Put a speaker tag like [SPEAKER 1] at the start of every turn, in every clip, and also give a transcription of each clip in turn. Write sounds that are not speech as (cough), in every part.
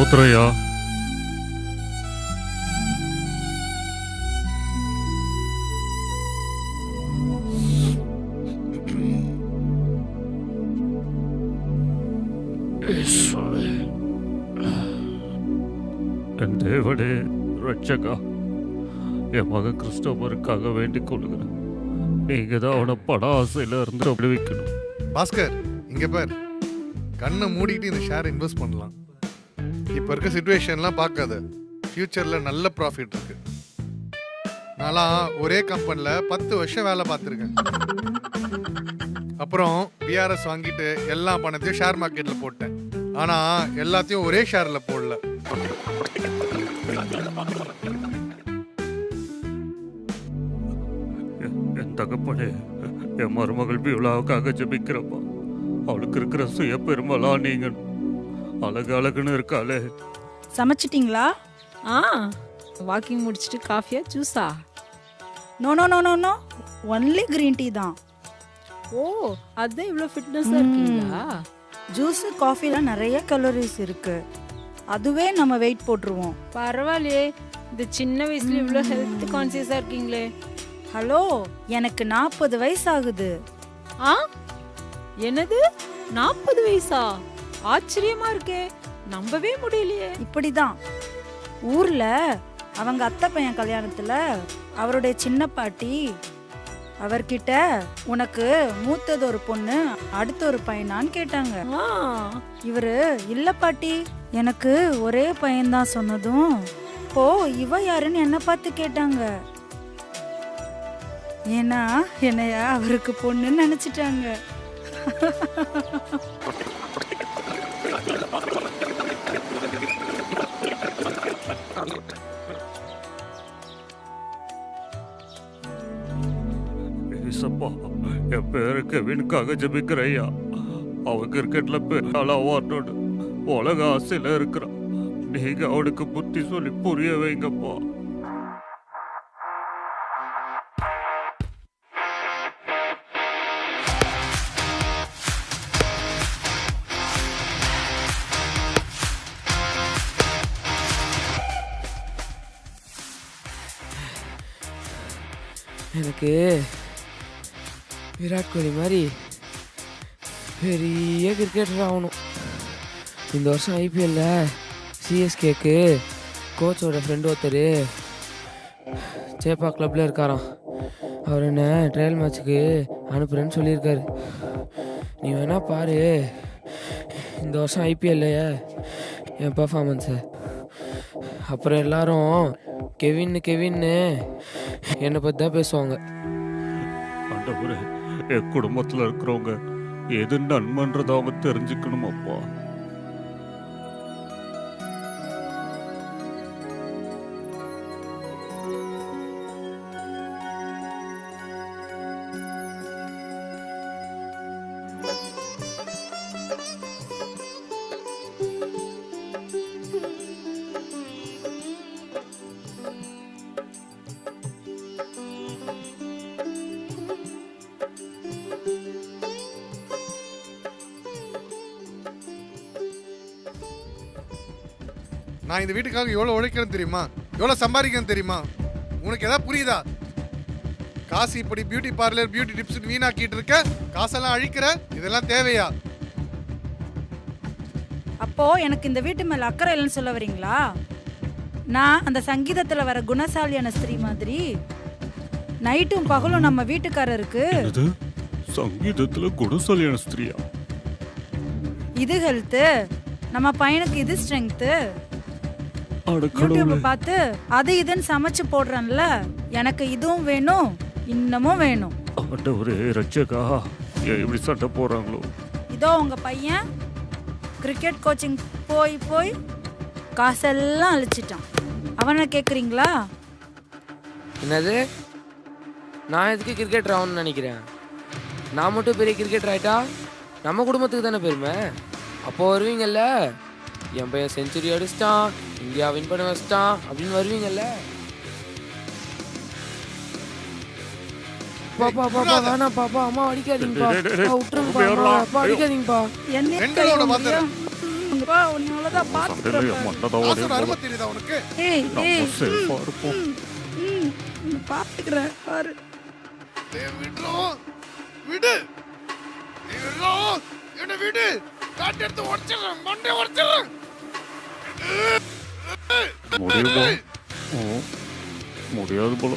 [SPEAKER 1] ஸ்தோத்ரையா என் தேவனே ரட்சகா என் மகன் கிறிஸ்டோபருக்காக வேண்டிக் கொள்கிறேன் நீங்க தான் அவனை பட ஆசையில இருந்து விடுவிக்கணும்
[SPEAKER 2] பாஸ்கர் இங்க பார் கண்ணை மூடிட்டு இந்த ஷேர் இன்வெஸ்ட் பண்ணலாம் இப்போ இருக்க சுச்சுவேஷன்லாம் பார்க்காத. ஃப்யூச்சரில் நல்ல ப்ராஃபிட் இருக்கு. நான்லாம் ஒரே கம்பெனியில் பத்து வருஷம் வேலை பார்த்துருக்கேன். அப்புறம் பிஆர்எஸ் வாங்கிட்டு எல்லா பணத்தையும் ஷேர் மார்க்கெட்டில் போட்டேன். ஆனால் எல்லாத்தையும் ஒரே ஷேரில் போடல.
[SPEAKER 1] என் என் தகப்பனே என் மருமகள் பியுலாவுக்காக ஜபிக்கிறப்பா. அவளுக்கு இருக்கிற சுய பெருமலா நீங்கள் அழகு அழகுன்னு இருக்காளே.
[SPEAKER 3] சமைச்சிட்டிங்களா?
[SPEAKER 4] ஆ வாக்கிங் முடிச்சிட்டு காஃபியா ஜூஸா?
[SPEAKER 3] No no no no no only green tea தான்.
[SPEAKER 4] ஓ அதான் இவ்வளோ ஃபிட்னஸாக இருக்கீங்களா?
[SPEAKER 3] ஜூஸு காஃபில நிறைய கலோரிஸ் இருக்கு. அதுவே நம்ம வெயிட் போட்டுருவோம்.
[SPEAKER 4] பரவாயில்லையே. இந்த சின்ன வயசுல இவ்வளோ ஹெல்த் கான்சியஸாக இருக்கீங்களே.
[SPEAKER 3] ஹலோ எனக்கு நாற்பது வயசு ஆகுது.
[SPEAKER 4] ஆ? என்னது? நாற்பது வயசா? ஆச்சரியமா இருக்கே. நம்பவே முடியலையே.
[SPEAKER 3] இப்படிதான். ஊர்ல அவங்க அத்தை பையன் கல்யாணத்துல அவருடைய சின்ன பாட்டி அவர்கிட்ட உனக்கு மூத்தது ஒரு பொண்ணு அடுத்த ஒரு பையனான்னு கேட்டாங்க.
[SPEAKER 4] ஆ.
[SPEAKER 3] இவரு இல்ல பாட்டி எனக்கு ஒரே பையன்தான் சொன்னதும் இப்போ இவ யாருன்னு என்ன பார்த்து கேட்டாங்க. ஏன்னா என்னைய அவருக்கு பொண்ணுன்னு நினைச்சிட்டாங்க. (laughs)
[SPEAKER 1] ஏசப்பா என் பேரு கெவினுக்காக ஜெபிக்கிற ஐயா அவன் கிரிக்கெட்ல பெரிய வரணும்னு உலக ஆசையில இருக்கிறான். நீங்க அவனுக்கு புத்தி சொல்லி புரிய வைங்கப்பா.
[SPEAKER 5] எனக்கு விராட் கோலி மாதிரி பெரிய கிரிக்கெட்டர் ஆகணும். இந்த வருஷம் ஐபிஎல்ல சிஎஸ்கேக்கு கோச்சோட ஃப்ரெண்டு ஒருத்தர் சேப்பா கிளப்பில் இருக்காராம். அவர் என்ன ட்ரையல் மேட்ச்சுக்கு அனுப்புகிறேன்னு சொல்லியிருக்காரு. நீ வேணா பாரு. இந்த வருஷம் ஐபிஎல்லையே என் பர்ஃபார்மன்ஸை அப்புறம் எல்லாரும் கெவின்னு கெவின்னு என்னை பற்றி தான் பேசுவாங்க.
[SPEAKER 1] ஆண்டவரே என் குடும்பத்துல இருக்கிறவங்க எது நன்மைன்றதை அவங்க தெரிஞ்சுக்கணுமாப்பா?
[SPEAKER 2] நான் இந்த வீட்டுக்காக எவ்வளோ உழைக்கிறேன்னு தெரியுமா? எவ்வளோ சம்பாதிக்கிறேன்னு தெரியுமா? உனக்கு எதாவது புரியுதா? காசு இப்படி பியூட்டி பார்லர் பியூட்டி டிப்ஸ் வீணாக்கிட்டு இருக்க? காசெல்லாம் அழிக்கிற? இதெல்லாம் தேவையா?
[SPEAKER 3] அப்போ எனக்கு இந்த வீட்டு மேல அக்கறை இல்லைன்னு சொல்ல வரீங்களா? நான் அந்த சங்கீதத்துல வர குணசாலியான ஸ்திரீ மாதிரி நைட்டும் பகலும் நம்ம வீட்டுக்காரருக்கு
[SPEAKER 1] சங்கீதத்துல குணசாலியான ஸ்திரியா?
[SPEAKER 3] இது ஹெல்த்து நம்ம பையனுக்கு இது ஸ்ட்ரென்த்து யூடியூப் பார்த்து அது இதுன்னு சமைச்சு போடுறேன்ல எனக்கு இதுவும் வேணும் இன்னமும் வேணும்.
[SPEAKER 1] ஆண்டவரே ரட்சகா ஏன் இப்படி சண்டை போடுறாங்களோ?
[SPEAKER 3] இதோ உங்க பையன் கிரிக்கெட் கோச்சிங் போய் போய் காசெல்லாம் அழிச்சிட்டான். அவனை கேட்குறீங்களா
[SPEAKER 5] என்னது? நான் எதுக்கு கிரிக்கெட்டர் ஆகணும்னு நினைக்கிறேன்? நான் மட்டும் பெரிய கிரிக்கெட்டர் ஆயிட்டா? நம்ம குடும்பத்துக்கு தானே பெருமை? அப்போ வருவீங்கல்ல? என் பையன் செஞ்சுரி அடிச்சிட்டான். இந்தியா வின் பண்ண வச்சிட்டான் அப்படின்னு வருவீங்கல்ல? பாப்பா பாப்பா வேணாம் பாப்பா அம்மா அடிக்காதீங்கப்பா. விட்டுருங்கப்பா அம்மா? அப்பா. அடிக்காதீங்கப்பா.
[SPEAKER 3] என்ன? வா உன்னாலதான் பாத்துக்கிறேன் பாத்துக்கிறேன் பாரு.
[SPEAKER 2] விடு. என்னை விடு. காட்டு எடுத்து உடச்சிடுறேன். மண்டை உடச்சிடுறேன்.
[SPEAKER 1] முடியுமா ஓ, முடியாது போல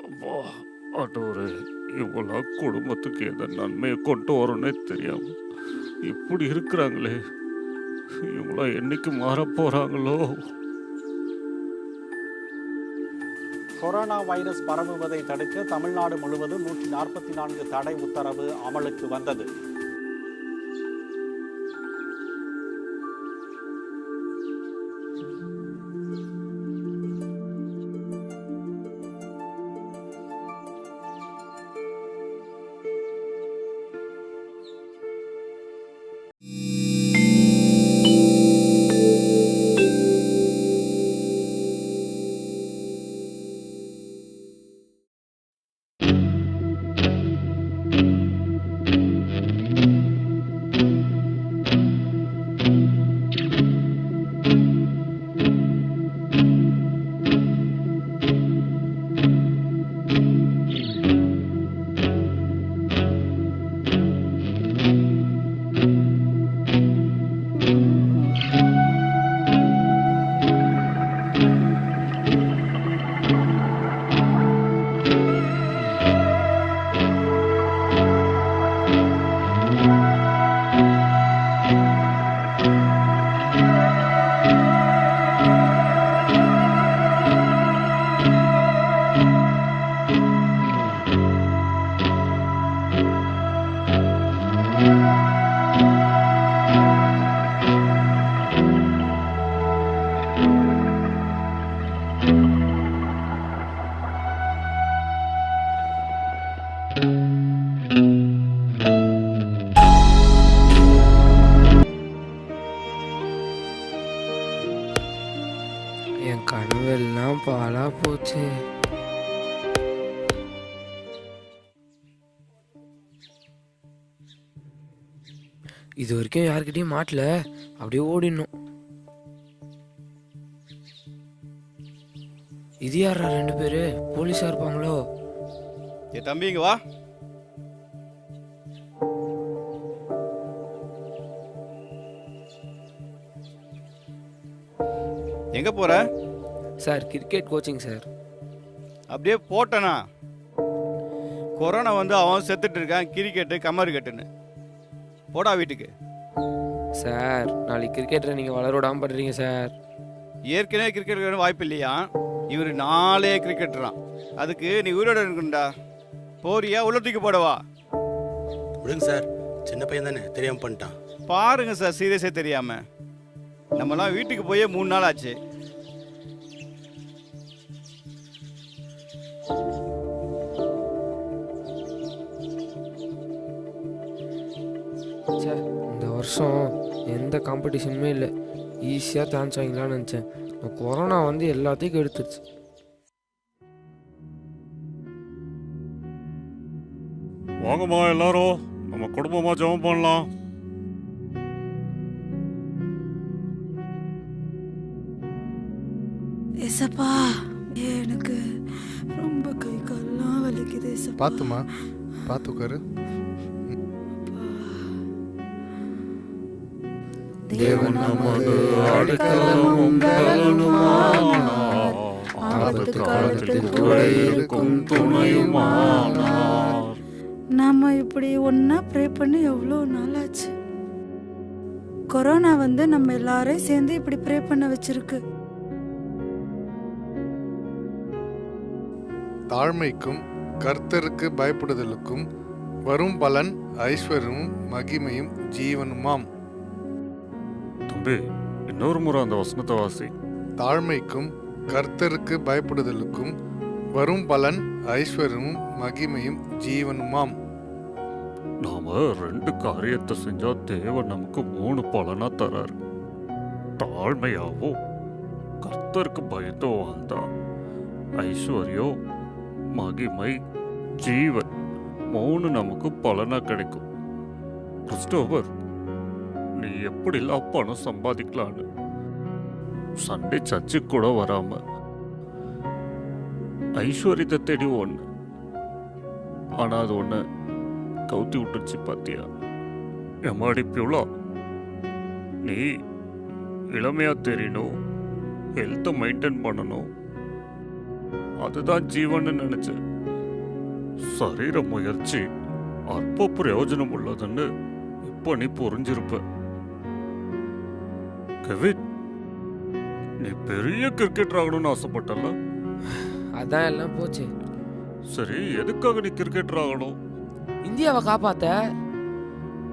[SPEAKER 1] அப்பா, ஆண்டவரே இவ்வளோ குடும்பத்துக்கு எதை நன்மையை கொண்டு வரணும்னே தெரியாம இப்படி இருக்கிறாங்களே இவ்வளோ என்னைக்கு மாறப் போறாங்களோ
[SPEAKER 6] கொரோனா வைரஸ் பரவுவதை தடுக்க தமிழ்நாடு முழுவதும் நூற்றி நாற்பத்தி நான்கு தடை உத்தரவு அமலுக்கு வந்தது
[SPEAKER 5] கனவெல்லாம் பாலா போச்சு. இது வரைக்கும் யாருக்கிட்டையும் மாட்டல. அப்படியே ஓடிடணும். இது யாரா ரெண்டு பேரு? போலீஸா இருப்பாங்களோ?
[SPEAKER 7] ஏ தம்பி இங்க வா. எங்க போற?
[SPEAKER 5] Sir cricket coaching sir.
[SPEAKER 7] அப்படியே போட்டனா? கொரோனா வந்து அவன் செத்துட்டு இருக்கான் கிரிக்கெட்டு கமரு கட்டுன்னு. போடா வீட்டுக்கு.
[SPEAKER 5] சார் நாளைக்கு கிரிக்கெட்டில் நீங்கள் வளர விடாம பண்ணுறீங்க சார்.
[SPEAKER 7] ஏற்கனவே கிரிக்கெட் வாய்ப்பு இல்லையா? இவர் நாளே கிரிக்கெட்டுறான் அதுக்கு நீ உயிரோட இருக்கணும்டா. போறியா? உள்ள தூக்கி போடவா?
[SPEAKER 8] விடுங்க சார். சின்ன பையன் தானே தெரியாம பண்ணிட்டான்.
[SPEAKER 7] பாருங்க சார் சீரியஸே தெரியாம. நம்மலாம் வீட்டுக்கு போயே மூணு நாள் ஆச்சு.
[SPEAKER 5] இந்த வருஷம் எந்த காம்படிஷனுமே இல்லை. ஈஸியாக சான்ஸ் வாங்கலாம்னு நினச்சேன். கொரோனா வந்து எல்லாத்தையும் கெடுத்துருச்சு.
[SPEAKER 1] வாங்கம்மா எல்லாரும். நம்ம குடும்பமா ஜெபம் பண்ணலாம்.
[SPEAKER 2] பார்த்துமா பார்த்து உட்காரு.
[SPEAKER 3] தேவன்
[SPEAKER 1] நமது
[SPEAKER 3] அடைக்கலமும் பலனுமானார்.
[SPEAKER 1] ஆபத்து காலத்தில் கூட இருக்கும் துணையுமானார்.
[SPEAKER 3] நாம இப்படி ஒண்ணா ப்ரே பண்ணி எவ்வளோ நாள் ஆச்சு கொரோனா வந்து நம்ம எல்லாரையும் சேர்ந்து இப்படி ப்ரே பண்ண வச்சிருக்கு.
[SPEAKER 2] தாழ்மைக்கும் கர்த்தருக்கு பயப்படுதலுக்கும் வரும் பலன் ஐஸ்வர்யமும் மகிமையும் ஜீவனுமாம்.
[SPEAKER 1] தம்பி இன்னொரு முறை அந்த வசனத்தை வாசி.
[SPEAKER 2] தாழ்மைக்கும் கர்த்தருக்கு பயப்படுதலுக்கும் வரும் பலன் ஐஸ்வர்யமும் மகிமையும் ஜீவனுமாம்.
[SPEAKER 1] நாம ரெண்டு காரியத்தை செஞ்சா தேவன் நமக்கு மூணு பலனா தராரு. தாழ்மையாவோ கர்த்தருக்கு பயத்தோ வாழ்ந்தா ஐஸ்வர்யோ மகிமை ஜீவன் மூணு நமக்கு பலனா கிடைக்கும். கிறிஸ்டோபர் நீ எப்படிலாம் பணம் சம்பாதிக்கலான்னு? சண்டே சர்ச்சுக்கு கூட வராம. ஐஸ்வர்யத்தை தேடி ஒன்று ஆனா அது ஒன்று கவுத்தி விட்டுருச்சு பாத்தியா? எம்மாடி பியூலா நீ இளமையா தெரியணும் ஹெல்த்தை மெயின்டைன் பண்ணணும். அதுதான் ஜீவன்னு நினைச்ச சரீர முயற்சி அற்ப பிரயோஜனம் உள்ளதுன்னு இப்போ நீ புரிஞ்சிருப்ப. கெவின் நீ பெரிய கிரிக்கெட்டர் ஆகணும்னு ஆசைப்பட்டல
[SPEAKER 5] அதான் எல்லாம் போச்சு.
[SPEAKER 1] சரி எதுக்காக நீ கிரிக்கெட்டர் ஆகணும்?
[SPEAKER 5] இந்தியாவை காப்பாத்த.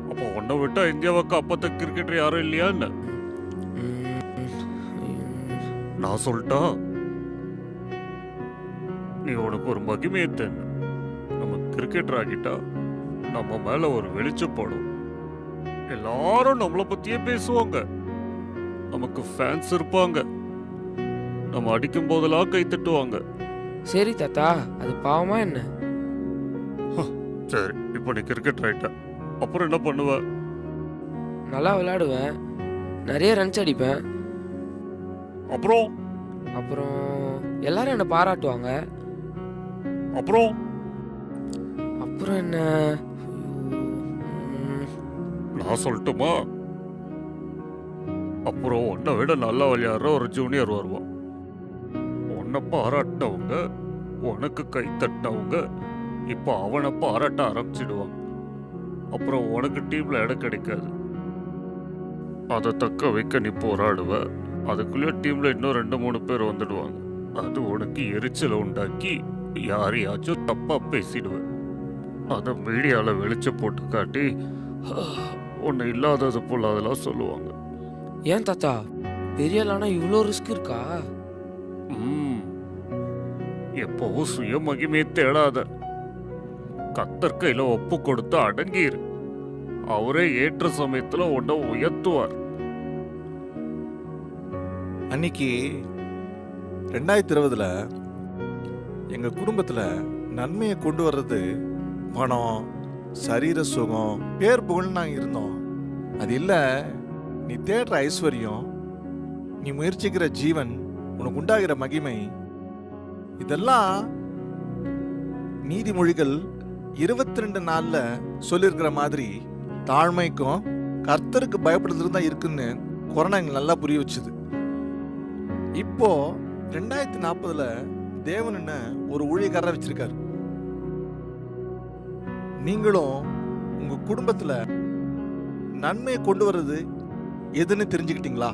[SPEAKER 1] அப்போ உன்னை விட்டா இந்தியாவை காப்பாத்த கிரிக்கெட்டர் யாரும் இல்லையா என்ன? நான் சொல்லிட்டா? நீ உனக்கு ஒரு மகிமையை தென்னு நம்ம கிரிக்கெட்டர் ஆகிட்டா நம்ம மேல ஒரு வெளிச்சப்படும் எல்லாரும் நம்மளை பத்தியே பேசுவாங்க. நமக்கு ஃபேன்ஸ் இருப்பாங்க. நம்ம அடிக்கும் போதெல்லாம் கை தட்டுவாங்க.
[SPEAKER 5] சரி தாத்தா அது பாவமா என்ன?
[SPEAKER 1] சரி இப்போ நீ கிரிக்கெட்டர் ஆயிட்ட அப்புறம் என்ன பண்ணுவ?
[SPEAKER 5] நல்லா விளையாடுவேன். நிறைய ரன்ஸ் அடிப்பேன்.
[SPEAKER 1] அப்புறம்?
[SPEAKER 5] அப்புறம் எல்லாரும் என்னை பாராட்டுவாங்க.
[SPEAKER 1] அப்புறம்?
[SPEAKER 5] அப்புறம் என்ன?
[SPEAKER 1] நான் சொல்லட்டுமா? அப்புறம் உன்னை விட நல்லா விளையாடுற ஒரு ஜூனியர் வருவான். உன்னை பாராட்டினவங்க உனக்கு கை தட்டினவங்க இப்போ அவனை பாராட்ட ஆரம்பிச்சிடுவான் அப்புறம் உனக்கு டீம்ல இடம் கிடைக்காது. அதை தக்க வைக்க நீ போராடுவ. அதுக்குள்ளே டீம்ல இன்னும் ரெண்டு மூணு பேர் வந்துடுவாங்க. அது உனக்கு எரிச்சலை உண்டாக்கி யாரையாச்சும் தப்பா பேசிடுவேன். அதை மீடியால வெளிச்சம் போட்டு காட்டி ஒன்று இல்லாதது போல அதெல்லாம் சொல்லுவாங்க.
[SPEAKER 5] ஏன் தாத்தா? பெரிய ஆளானா இவ்வளோ ரிஸ்க் இருக்கா?
[SPEAKER 1] ம். எப்பவும் சுய மகிமையை தேடாத. கத்தர் கையில ஒப்பு கொடுத்து அடங்கிரு. அவரே ஏற்ற சமயத்துல உன்னை உயர்த்துவார்.
[SPEAKER 9] அன்னைக்கு ரெண்டாயிரத்தி இருபதுல எங்கள் குடும்பத்தில் நன்மையை கொண்டு வர்றது பணம் சரீர சுகம் பேர் புகழ் நாங்கள் இருந்தோம். அது இல்லை நீ தேடுற ஐஸ்வர்யம் நீ முயற்சிக்கிற ஜீவன் உனக்கு உண்டாகிற மகிமை இதெல்லாம் நீதிமொழிகள் இருபத்தி ரெண்டு நாளில் சொல்லியிருக்கிற மாதிரி தாழ்மைக்கும் கர்த்தருக்கு பயப்படுறது தான் இருக்குன்னு கொரோனா எங்களுக்கு நல்லா புரிய வச்சுது. இப்போ ரெண்டாயிரத்தி நாற்பதுல தேவன் என்ன ஒரு ஊழியக்காரரை வச்சிருக்காரு. நீங்களும் உங்க குடும்பத்துல நன்மையை கொண்டு வர்றது எதுன்னு தெரிஞ்சுக்கிட்டீங்களா?